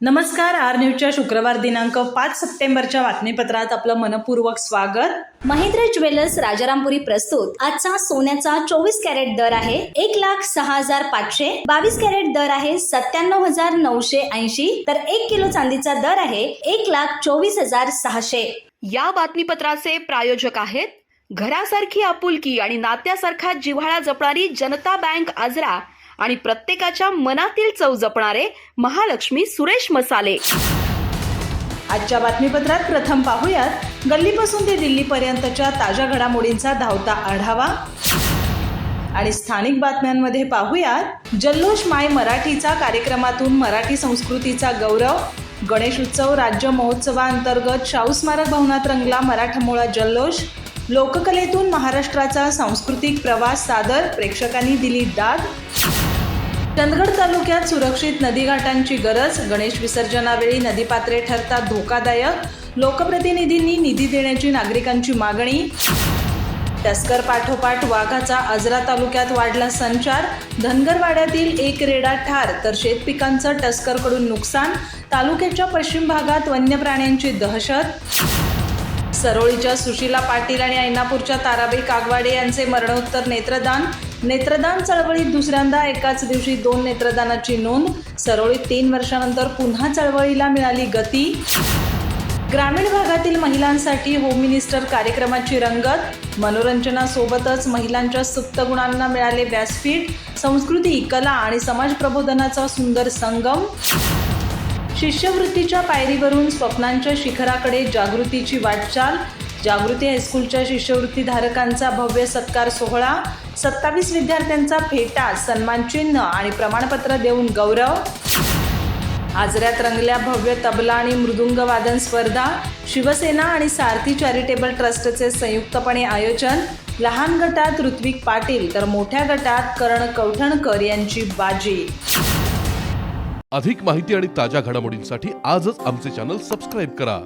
नमस्कार आर न्यूजच्या शुक्रवार दिनांक पाच सप्टेंबरच्या बातमीपत्रात आपलं मनपूर्वक स्वागत. महिंद्रा ज्वेलर्स राजारामपुरी प्रस्तुत. आजचा सोन्याचा चोवीस कॅरेट दर आहे एक लाख सहा हजार पाचशे. बावीस कॅरेट दर आहे सत्त्याण्णव हजार नऊशे ऐंशी. तर एक किलो चांदीचा दर आहे एक लाख चोवीस हजार सहाशे. या बातमीपत्राचे प्रायोजक आहेत घरासारखी आपुलकी आणि नात्यासारखा जिव्हाळा जपणारी जनता बँक आजरा आणि प्रत्येकाच्या मनातील चव जपणारे महालक्ष्मी सुरेश मसाले. आजच्या बातमीपत्रात प्रथम पाहूयात गल्लीपासून ते दिल्लीपर्यंतच्या ताज्या घडामोडींचा धावता आढावा. आणि स्थानिक बातम्यांमध्ये पाहूयात जल्लोष माय मराठीचा कार्यक्रमातून मराठी संस्कृतीचा गौरव. गणेश उत्सव राज्य महोत्सवाअंतर्गत शाहू स्मारक भवनात रंगला मराठमोळा जल्लोष. लोककलेतून महाराष्ट्राचा सांस्कृतिक प्रवास सादर प्रेक्षकांनी दिली दाद. चंदगड तालुक्यात सुरक्षित नदीघाटांची गरज गणेश विसर्जनावेळी नदीपात्रे ठरतात धोकादायक लोकप्रतिनिधींनी निधी देण्याची नागरिकांची मागणी. टस्कर पाठोपाठ वाघाचा आजरा तालुक्यात वाढला संचार. धनगरवाड्यातील एक रेडा ठार तर शेतपिकांचं टस्करकडून नुकसान. तालुक्याच्या पश्चिम भागात वन्य प्राण्यांची दहशत. सरोळीच्या सुशीला पाटील आणि ऐनापूरच्या ताराबाई कागवाडे यांचे मरणोत्तर नेत्रदान. नेत्रदान चळवळीत दुसऱ्यांदा एकाच दिवशी दोन नेत्रदानाची नोंद. सरोळीत तीन वर्षानंतर पुन्हा चळवळीला मिळाली गती. ग्रामीण भागातील महिलांसाठी होम मिनिस्टर कार्यक्रमाची रंगत. मनोरंजनासोबतच महिलांच्या सुप्त गुणांना मिळाले व्यासपीठ. संस्कृती कला आणि समाज प्रबोधनाचा सुंदर संगम. शिष्यवृत्तीच्या पायरीवरून स्वप्नांच्या शिखराकडे जागृतीची वाटचाल. जागृती हायस्कूलच्या शिष्यवृत्तीधारकांचा भव्य सत्कार सोहळा सत्तावीस विद्यार्थ्यांचा फेटा सन्मानचिन्ह आणि प्रमाणपत्र देऊन गौरव. आजऱ्यात रंगल्या भव्य तबला आणि मृदुंग वादन स्पर्धा शिवसेना आणि सारथी चॅरिटेबल ट्रस्टचे संयुक्तपणे आयोजन. लहान गटात ऋत्विक पाटील तर मोठ्या गटात कर्ण कवठणकर यांची बाजी. अधिक माहिती आणि ताज्या घडामोडींसाठी आजच आमचे चॅनल सबस्क्राईब करा.